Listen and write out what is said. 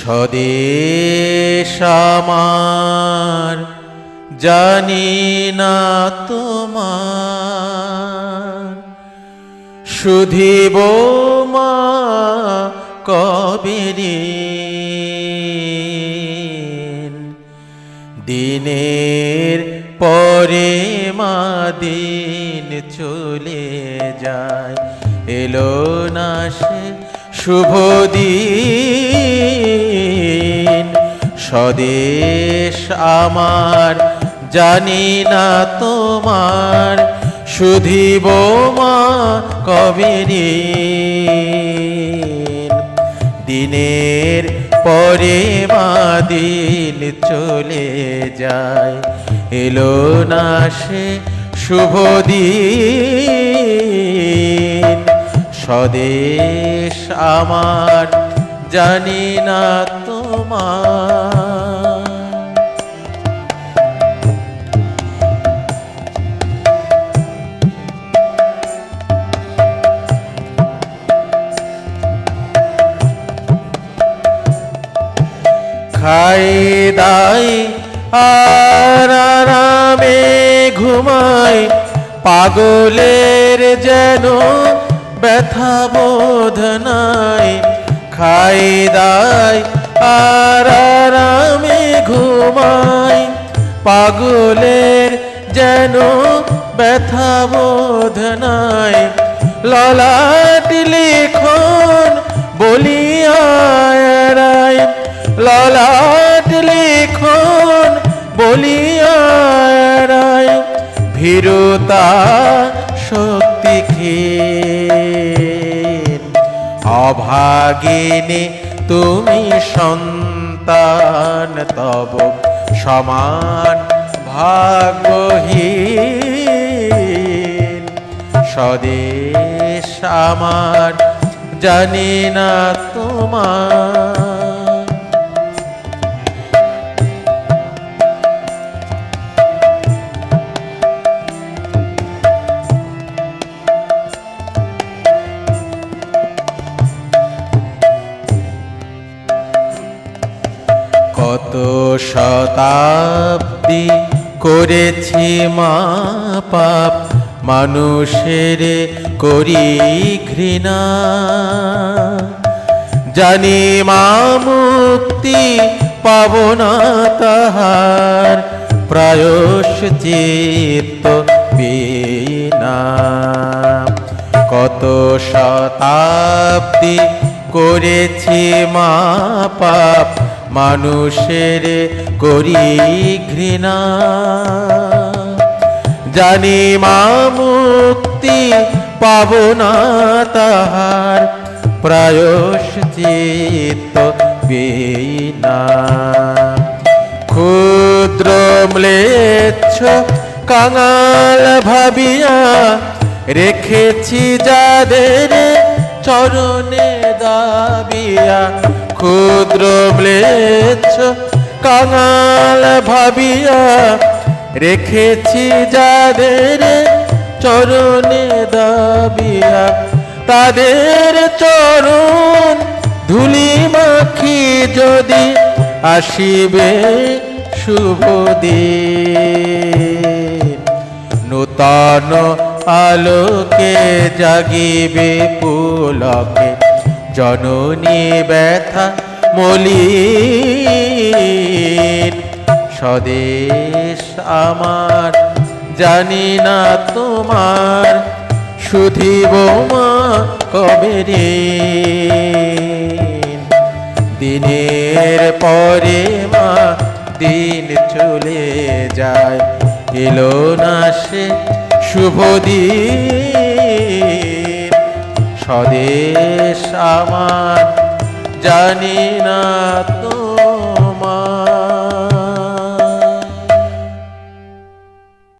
স্বদেশ আমার, জানি না তোমার। শুধিব মা দিনের পরে মা দিন চলে যায়, এলো না সে শুভ দিন। স্বদেশ আমার, জানি না তোমার শুধিব মা কবে দিনের পরে মা দিন চলে যায়, এলো না সে শুভ দিন। স্বদেশ আমার জানি না তোমার। খাই দাই আর আরামে ঘুমাই পাগলের যেন ব্যথা বোধ নাই খাই দাই আর আরামে ঘুমাই। পাগলের যেন ব্যথা বোধ নাই, ললাট লিখন বলিয়ায় ললাট লিখন বলিয়ায় ভীরতা শক্তি ক্ষীণ অভাগিনী তুমি সন্তান তব সমান ভাগ্যহীন। স্বদেশ আমার জানি না তোমার কত শতাব্দী করেছি মা পাপ মানুষের করি ঘৃণা। জানি মা মুক্তি পাব না তাহার প্রায়শ্চিত্ত বিনা। কত শতাব্দী করেছি মা পাপ মানুষের করি ঘৃণা। জানি মা মুক্তি পাব না তাহার প্রায়শ্চিত্ত বিনা। ক্ষুদ্র ম্লেচ্ছ কাঙাল ভাবিয়া রেখেছি যাদের চরণে দাবিয়া। ক্ষুদ্র ম্লেচ্ছ কাঙাল ভাবিয়া রেখেছি যাদের চরণে দাবিয়া। তাদের চরণ ধুলি মাখি যদি আসিবে শুভ নূতন আলোকে জাগিবে পুলকে জননী ব্যথা মলিন স্বদেশ আমার, জানি না তোমার শুধিব মা কবে ঋণ? দিনের পরে মা দিন চলে যায়, এলো না সে শুভ দিন স্বদেশ আমার জানি না তো।